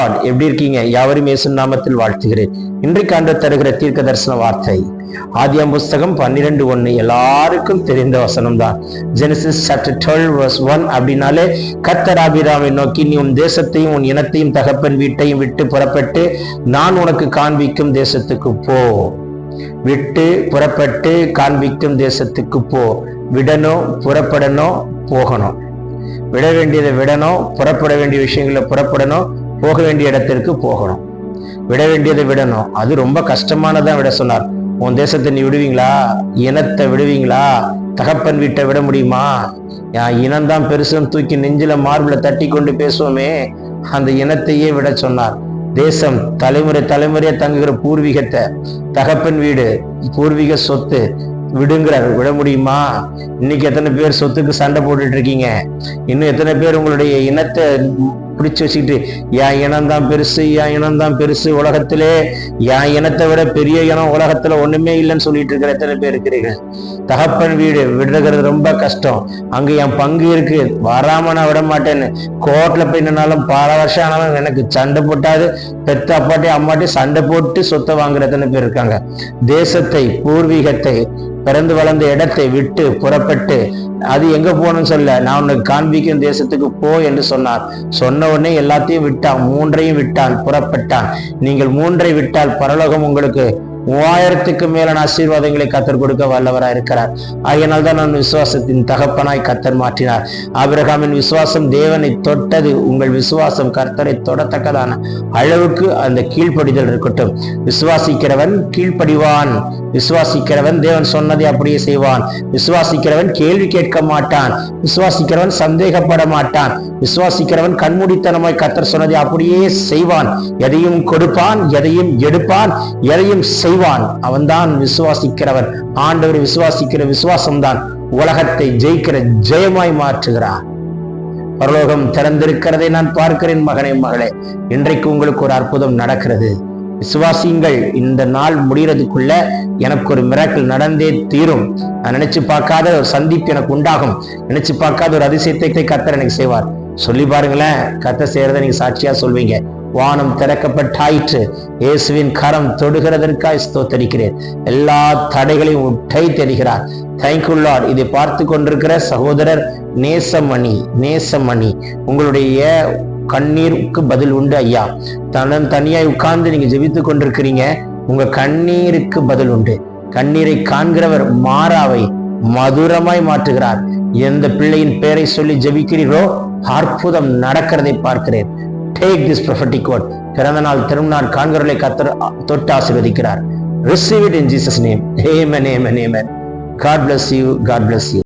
Lord எப்படி இருக்கீங்க? யாவரும் இயேசு நாமத்தில் வாழ்த்துகிறேன். இன்றைக்கு ஆண்டு தருகிற தீர்க்க தரிசன வார்த்தை ஆதியம் புஸ்தகம் பன்னிரெண்டு ஒன்று எல்லாருக்கும் தெரிந்த வசனம் தான் Genesis chapter twelve verse one அப்படின்னாலே கத்தர் ஆபிராமை நோக்கி நீ உன் தேசத்தையும் உன் இனத்தையும் தகப்பன் வீட்டையும் விட்டு புறப்பட்டு நான் உனக்கு காண்பிக்கும் தேசத்துக்கு போ. விட்டு புறப்பட்டு காண்பிக்கும் தேசத்துக்கு போ. விடணும் புறப்படணும் போகணும் விட வேண்டியதை விடணும் புறப்பட வேண்டிய விஷயங்களை புறப்படணும் போக வேண்டிய இடத்திற்கு போகணும். விட வேண்டியதை விடணும். அது ரொம்ப கஷ்டமானதான் விட சொன்னார். உன் தேசத்தை நீ விடுவீங்களா? இனத்தை விடுவீங்களா? தகப்பன் வீட்டை விட முடியுமா? என் இனம்தான் பெருசுன்னு தூக்கி நெஞ்சில மார்பில் தட்டி கொண்டு பேசுவோமே. அந்த இனத்தையே விட சொன்னார். தேசம் தலைமுறை தலைமுறையா தங்குகிற பூர்வீகத்தை தகப்பன் வீடு பூர்வீக சொத்து விடுங்கிறார். விட முடியுமா? இன்னைக்கு எத்தனை பேர் சொத்துக்கு சண்டை போட்டுட்டு இருக்கீங்க? இன்னும் எத்தனை பேர் உங்களுடைய இனத்தை பிடிச்சு வச்சுக்கிட்டு என் இனம் தான் பெருசு என் இனம் தான் பெருசு உலகத்திலே. என் இனத்தை விட பெரிய இனம் உலகத்துல ஒண்ணுமே இல்லைன்னு சொல்லிட்டு இருக்கிற எத்தனை பேர் இருக்கிறீங்க தகப்பன் வீடு விடுறது ரொம்ப கஷ்டம். அங்க என் பங்கு இருக்கு. வராம நான் விட மாட்டேன்னு. கோர்ட்ல போய் நின்னாலும் பல வருஷம் ஆனாலும் எனக்கு சண்டை போட்டாது. பெத்த அப்பாட்டி அம்மாட்டி சண்டை போட்டு சொத்தை வாங்குற எத்தனை பேர் இருக்காங்க? தேசத்தை பூர்வீகத்தை பிறந்து வளர்ந்த இடத்தை விட்டு புறப்பட்டு அது எங்க போகணும்னு சொல்ல நான் உனக்கு காண்பிக்கும் தேசத்துக்கு போ என்று சொன்னார். சொன்ன உடனே எல்லாத்தையும் விட்டான். மூன்றையும் விட்டான். புறப்பட்டான். நீங்கள் மூன்றை விட்டால் பரலோகம் உங்களுக்கு மூவாயிரத்துக்கு மேலான ஆசீர்வாதங்களை கத்தர் கொடுக்க வல்லவராக இருக்கிறார். அதனால் தான் நான் விசுவாசத்தின் தகப்பனாய் கத்தர் மாற்றினார். ஆபிரகாமின் விசுவாசம் தேவனை தொட்டது. உங்கள் விசுவாசம் கர்த்தரை தொடத்தக்கதான அளவுக்கு அந்த கீழ்ப்படிதல் இருக்கட்டும். விசுவாசிக்கிறவன் கீழ்ப்படிவான். விசுவாசிக்கிறவன் தேவன் சொன்னதை அப்படியே செய்வான். விசுவாசிக்கிறவன் கேள்வி கேட்க மாட்டான். விசுவாசிக்கிறவன் சந்தேகப்பட மாட்டான். விசுவாசிக்கிறவன் கண்மூடித்தனமாய் கத்தர் சொன்னதை அப்படியே செய்வான். எதையும் கொடுப்பான் எதையும் எடுப்பான் எதையும் செய்வான். அவன்தான் விசுவாசிக்கிறவன். ஆண்டவர் விசுவாசிக்கிற விசுவாசம்தான். உலகத்தை ஜெயிக்கிற ஜெயமாய் மாற்றுகிறான் பரலோகம் திறந்திருக்கிறதை நான் பார்க்கிறேன் மகனே மகளே. இன்றைக்கு உங்களுக்கு ஒரு அற்புதம் நடக்கிறது. விசுவாசியுங்கள். இந்த நாள் முடிகிறதுக்குள்ள எனக்கு ஒரு மிராக்கள் நடந்தே தீரும். நான் நினைச்சு பார்க்காத ஒரு சந்திப்பு எனக்கு உண்டாகும். நினைச்சு பார்க்காத ஒரு அதிசயத்தை கத்தர் எனக்கு செய்வார். சொல்லி பாருங்களேன் கத்த செய்யறத நீங்க சாட்சியா சொல்வீங்க. வானம் திறக்கப்பட்டாயிற்று. இயேசுவின் கரம் தொடுகிறதற்காய் ஸ்தோத்தரிக்கிறேன். எல்லா தடைகளையும் உட்டை தெரிகிறார். தேங்க்யூ லார்ட் இதை பார்த்து கொண்டிருக்கிற சகோதரர் நேசமணி நேசமணி. உங்களுடைய கண்ணீருக்கு பதில் உண்டு ஐயா. தனம் தனியாய் உட்கார்ந்து நீங்க ஜெபித்து கொண்டிருக்கிறீங்க. உங்க கண்ணீருக்கு பதில் உண்டு. கண்ணீரை காண்கிறவர் மாறாவை மதுரமாய் மாற்றுகிறார். எந்த பிள்ளையின் பெயரை சொல்லி ஜெபிக்கிறீரோ அற்புதம் நடக்கிறதை பார்க்கிறேன். Take this prophetic word. பிறந்த நாள் திருநாள் காண்கிறவர்களை கத்தர் தொட்டு ஆசீர்வதிக்கிறார். Receive it in Jesus name amen amen amen. God bless you God bless you